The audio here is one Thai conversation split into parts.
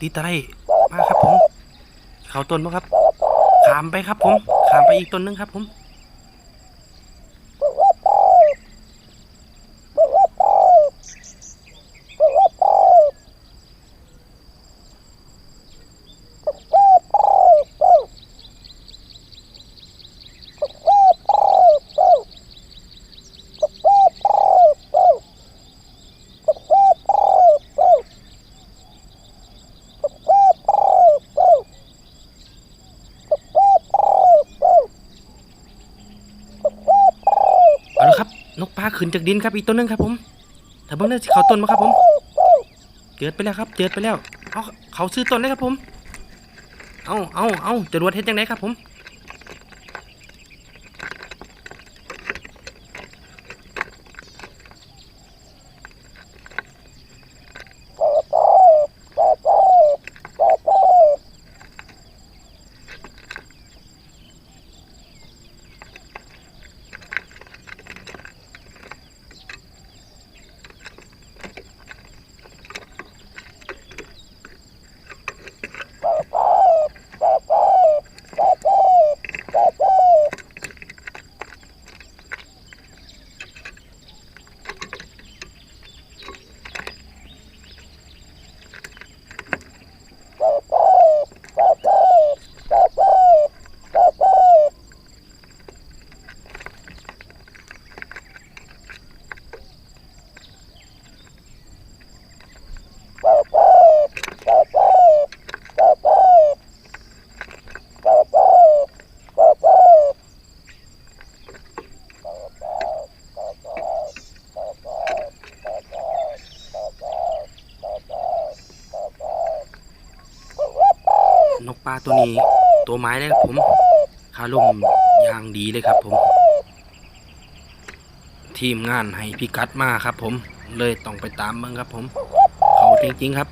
ตีตะไลมาครับผม เขาต้นมั้ครับขามไปครับผมขามไปอีกต้นหนึงครับผม เอาละครับ นกปลา ขึ้นจากดินครับอีกต้นหนึงครับผมถ้าเบิ่งได้สิเขาต้นมาครับผม เจิดไปแล้วครับเจิดไปแล้ว เอาเขาซื้อต้นเลยครับผม เอาเอาเอาจรวดเฮ็ดยังไงครับผม ตัวนี้ตัวไม้เลยครับผมคาลมยางดีเลยครับผม ทีมงานให้พิกัดมาครับผมเลยต้องไปตามมึงครับผม เขาจริงๆครับ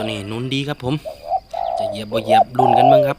ตัวนี้นุนดีครับผม จะเหยียบบ่เหยียบรุ่นกันมั้งครับ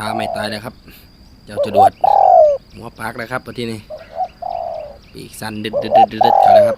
ท้าไม่ตายเลยครับ เจ้าจรวดหัวปากนะครับตัวที่นี่ปีกสั้นดึดดึดดึดดึดดึดเขาเลยครับ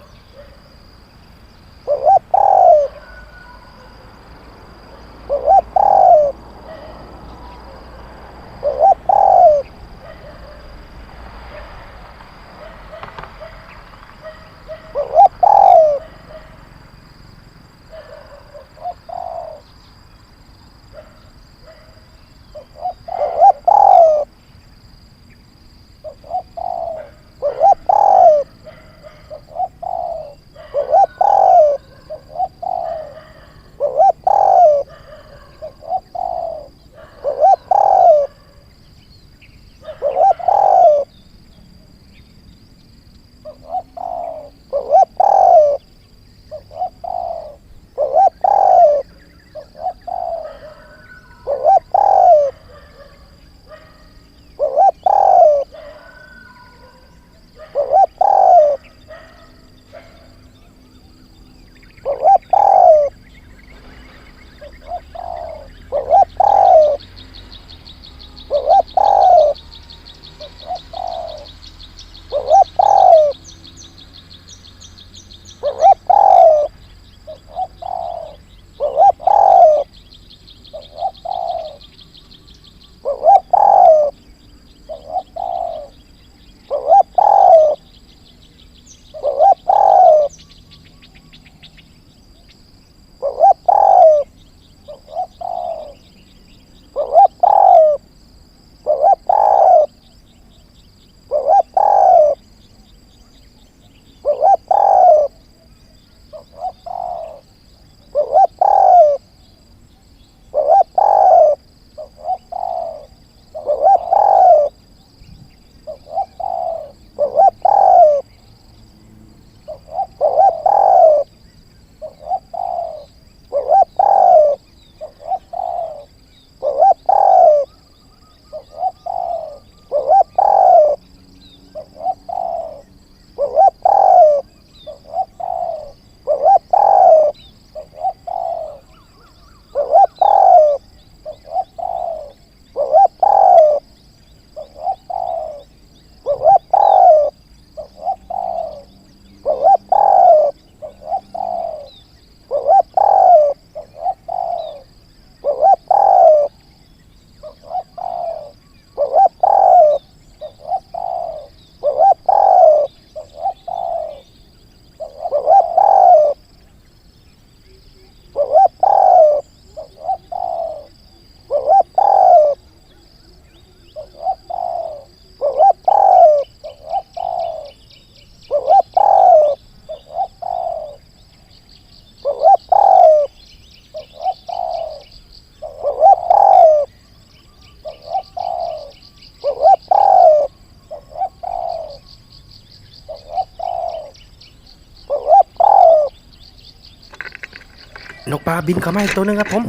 นกปลาบินเข้ามาอีกตัวหนึงครับผม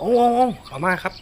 อ้โหโอ้โหเข้ามาครับ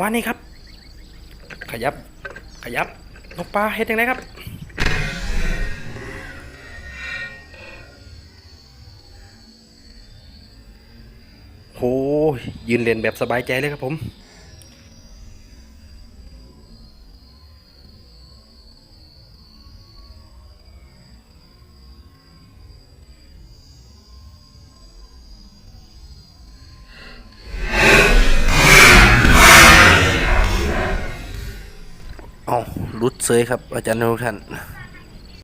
จังหวะนี้ครับ ขยับ ขยับนกปลาเฮ็ดยังไงครับโอ้ยยืนเรียนแบบสบายใจเลยครับผม เอารุดเซยครับอาจารย์ทุกท่าน